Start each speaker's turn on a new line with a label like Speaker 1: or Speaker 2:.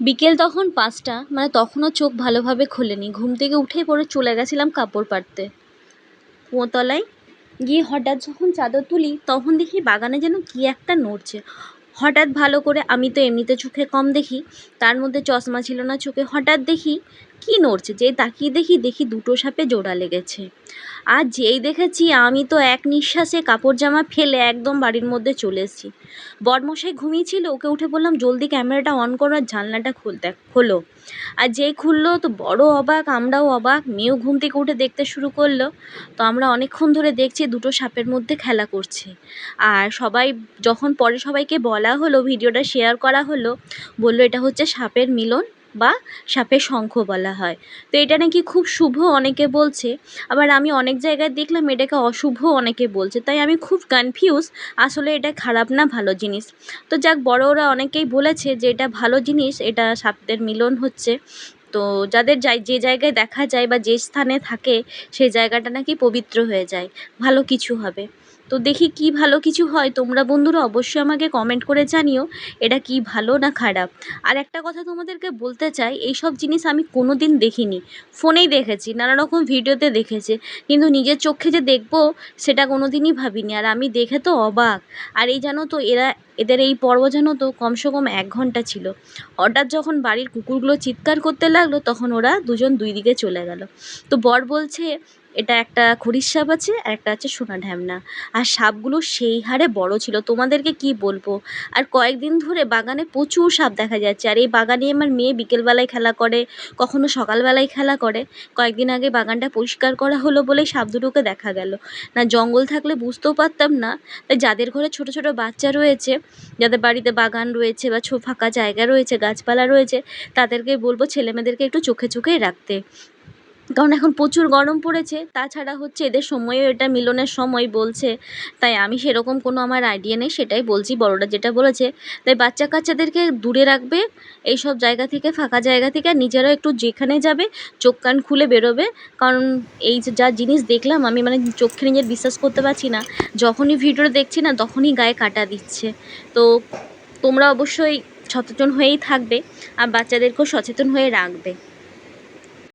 Speaker 1: বিকেল তখন পাঁচটা মানে তখনও চোখ ভালোভাবে খোলেনি। ঘুম থেকে উঠে পরে চলে গেছিলাম কাপড় পাড়তে। কুঁয়োতলায় গিয়ে হঠাৎ যখন চাদর তুলি, তখন দেখি বাগানে যেন কী একটা নড়ছে। হঠাৎ ভালো করে, আমি তো এমনিতে চোখে কম দেখি, তার মধ্যে চশমা ছিল না চোখে, হঠাৎ দেখি কী নড়ছে? যেই তাকিয়ে দেখি দেখি দুটো সাপে জোড়া লেগেছে। আর যেই দেখেছি, আমি তো এক নিঃশ্বাসে কাপড় জামা ফেলে একদম বাড়ির মধ্যে চলে এসেছি। বরমশাই ঘুমিয়েছিল, ওকে উঠে বললাম, জলদি ক্যামেরাটা অন করো আর জানলাটা খুলতে, খোলো। আর যেই খুললো, তো বড় অবাক, আমরাও অবাক, মেয়েও ঘুম থেকে উঠে দেখতে শুরু করল। তো আমরা অনেকক্ষণ ধরে দেখছি, দুটো সাপের মধ্যে খেলা করছে। আর সবাই, যখন পরে সবাইকে বলা হলো, ভিডিওটা শেয়ার করা হলো, বলল, এটা হচ্ছে সাপের মিলন। বা সাপের শঙ্খ বলা হয়। তো এটা নাকি খুব শুভ, অনেকে বলছে। আবার আমি অনেক জায়গায় দেখলাম এটাকে অশুভ অনেকে বলছে। তাই আমি খুব কনফিউজ আসলে এটা খারাপ না ভালো জিনিস। তো যাক, বড়োরা অনেকেই বলেছে যে এটা ভালো জিনিস, এটা সাপদের মিলন হচ্ছে। তো যাদের যাই, যে জায়গায় দেখা যায় বা যে স্থানে থাকে, সেই জায়গাটা নাকি পবিত্র হয়ে যায়। ভালো কিছু হবে। তো দেখি কি ভালো কিছু হয়। তোমরা বন্ধুরা অবশ্যই আমাকে কমেন্ট করে জানিও, এটা কি ভালো না খারাপ। আর একটা কথা তোমাদেরকে বলতে চাই এই সব জিনিস আমি কোনো দিন দেখিনি। ফোনেই দেখেছি, নানা রকম ভিডিওতে দেখেছি। কিন্তু নিজের চোখে যে দেখব, সেটা কোনো দিনই ভাবিনি। আর আমি দেখে তো অবাক। আর এই জানো তো, এরা, এদের এই পর্ব জানো তো, কমসে কম এক ঘণ্টা ছিল। হঠাৎ যখন বাড়ির কুকুরগুলো চিৎকার করতে লাগল তখন ওরা দুজন দুই দিকে চলে গেল। তো বর বলছে এটা একটা খড়ির সাপ আছে আর একটা আছে সোনা ঢ্যামনা। আর সাপগুলো সেই হারে বড় ছিল। তোমাদেরকে কি বলব? আর কয়েকদিন ধরে বাগানে প্রচুর সাপ দেখা যাচ্ছে। আর এই বাগানে আমার মেয়ে বিকেলবেলায় খেলা করে, কখনো সকালবেলায় খেলা করে। কয়েকদিন আগে বাগানটা পরিষ্কার করা হলো বলেই সাপ দুটোকে দেখা গেল। না, জঙ্গল থাকলে বুঝতেও পারতাম না। তাই যাদের ঘরে ছোট ছোট বাচ্চা রয়েছে, যাদের বাড়িতে বাগান রয়েছে বা ছো, ফাঁকা জায়গা রয়েছে, গাছপালা রয়েছে, তাদেরকে বলব ছেলেমেয়েদেরকে একটু চোখে চোখেই রাখতে। কারণ এখন প্রচুর গরম পড়েছে, তাছাড়া হচ্ছে এদের সময়ও এটা মিলনের সময় বলছে। তাই আমি সেরকম কোনো আমার আইডিয়া নেই, সেটাই বলছি, বড়রা যেটা বলেছে। তাই বাচ্চা কাচ্চাদেরকে দূরে রাখবে এই সব জায়গা থেকে, ফাঁকা জায়গা থেকে, আর নিজেরাও একটু যেখানে যাবে, চোখ কান খুলে বেরোবে। কারণ এই যে জিনিস দেখলাম, আমি মানে চোখে নিজের বিশ্বাস করতে পারছি না। যখনই ভিডিও দেখছি না, তখনই গায়ে কাটা দিচ্ছে। তো তোমরা অবশ্যই সচেতন হয়েই থাকবে, আর বাচ্চাদেরকেও সচেতন হয়ে রাখবে।